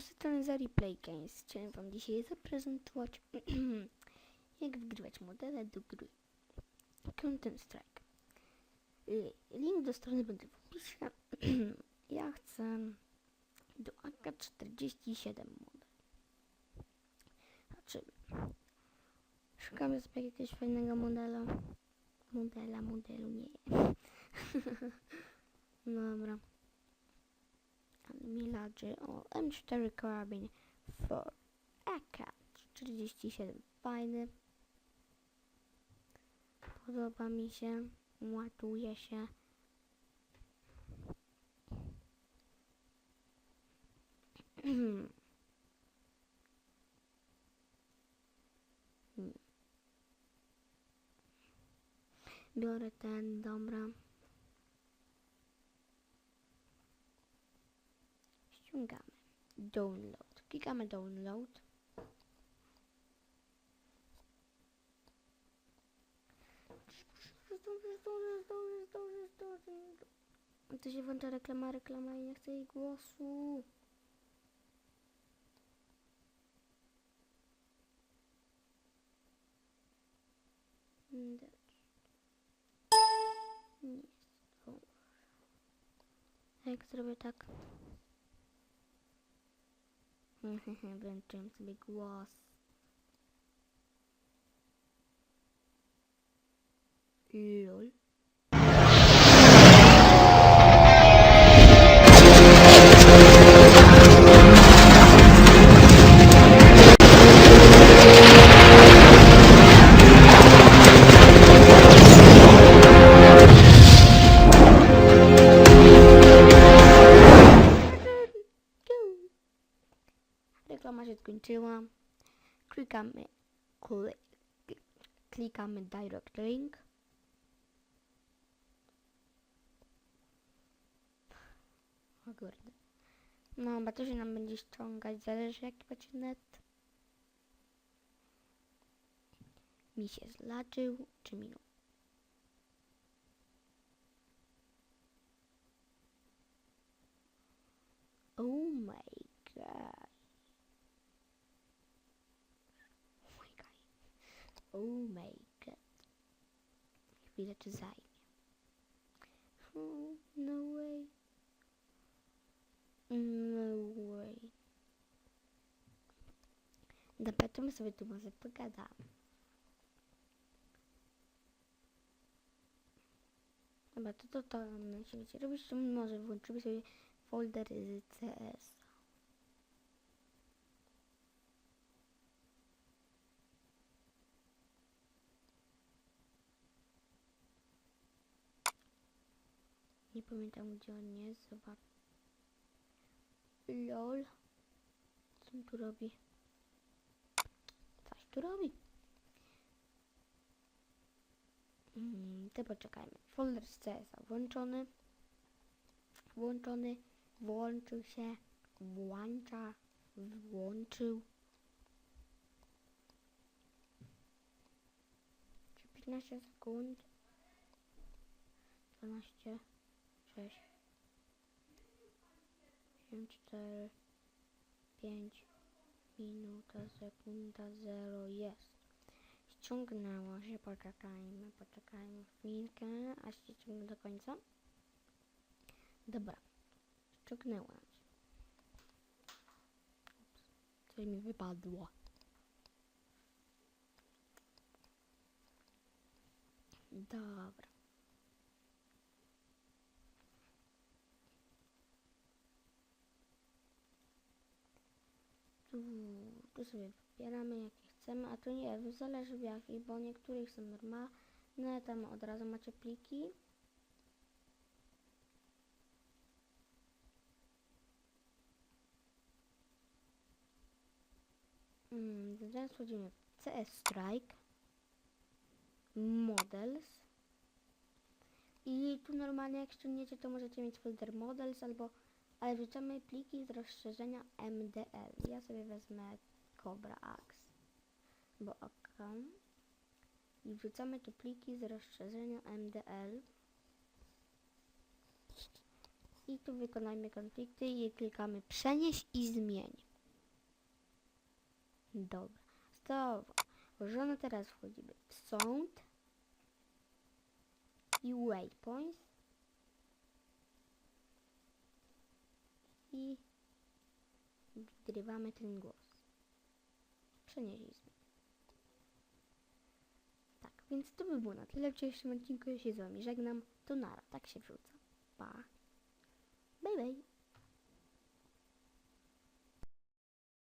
serii Play Games chciałem Wam dzisiaj zaprezentować jak wygrywać modele do gry Counter Strike. Y, Link do strony będzie w opisie. ja chcę do AK-47 model. Znaczy, szukamy sobie jakiegoś fajnego modela. Modela, modelu, nie. Dobra. Miladzy o M4 karabin for AK-47. Fajny. Podoba mi się. Ładuje się. Biorę ten, dobra. Ściągamy. Download. Klikamy download. To się włącza reklama, reklama i nie chcę jej głosu. Nie jak zrobię tak? Włączyłem sobie głos. LOL. Reklama się skończyła. Klikamy, kli, klikamy direct link. O kurde. No, bo to się nam będzie ściągać, zależy jaki będzie net. Mi się zlaczył, czy minął. Oh my god. Oh my god. Oh my god. Chwilę czy zajmie. Oh, no way. No way. Dobra, to my sobie tu może pogadamy. Dobra, to to, to na świecie robisz, to może włączymy sobie folder z CS. Nie pamiętam gdzie on jest, zobacz. LOL. Co on tu robi? Coś tu robi. Mm, to poczekajmy. Folder z CS włączony. Włączony. Włączył się. Włącza. Włączył. Czy 15 sekund? 12. 6. 7, 4, 5, minuta, sekunda, 0, jest. Ściągnęło się, poczekajmy, poczekajmy chwilkę, aż się do końca. Dobra, ściągnęło się. Coś mi wypadło. Dobra. Tu, sobie wybieramy jakie chcemy, a tu nie, zależy w jakich, bo niektórych są normalne, tam od razu macie pliki. Mm, teraz wchodzimy w CS Strike, Models i tu normalnie jak ściągniecie to możecie mieć folder Models albo ale wrzucamy pliki z rozszerzenia MDL. Ja sobie wezmę Cobra Axe, bo OK. I wrzucamy tu pliki z rozszerzenia MDL. I tu wykonajmy konflikty i klikamy przenieś i zmień. Dobra. Znowu. Żona teraz wchodzimy w sąd i waypoints i wgrywamy ten głos. Przenieśliśmy. Tak, więc to by było na tyle w dzisiejszym odcinku. Ja się z wami żegnam. To nara, tak się wrzuca. Pa. Bye bye.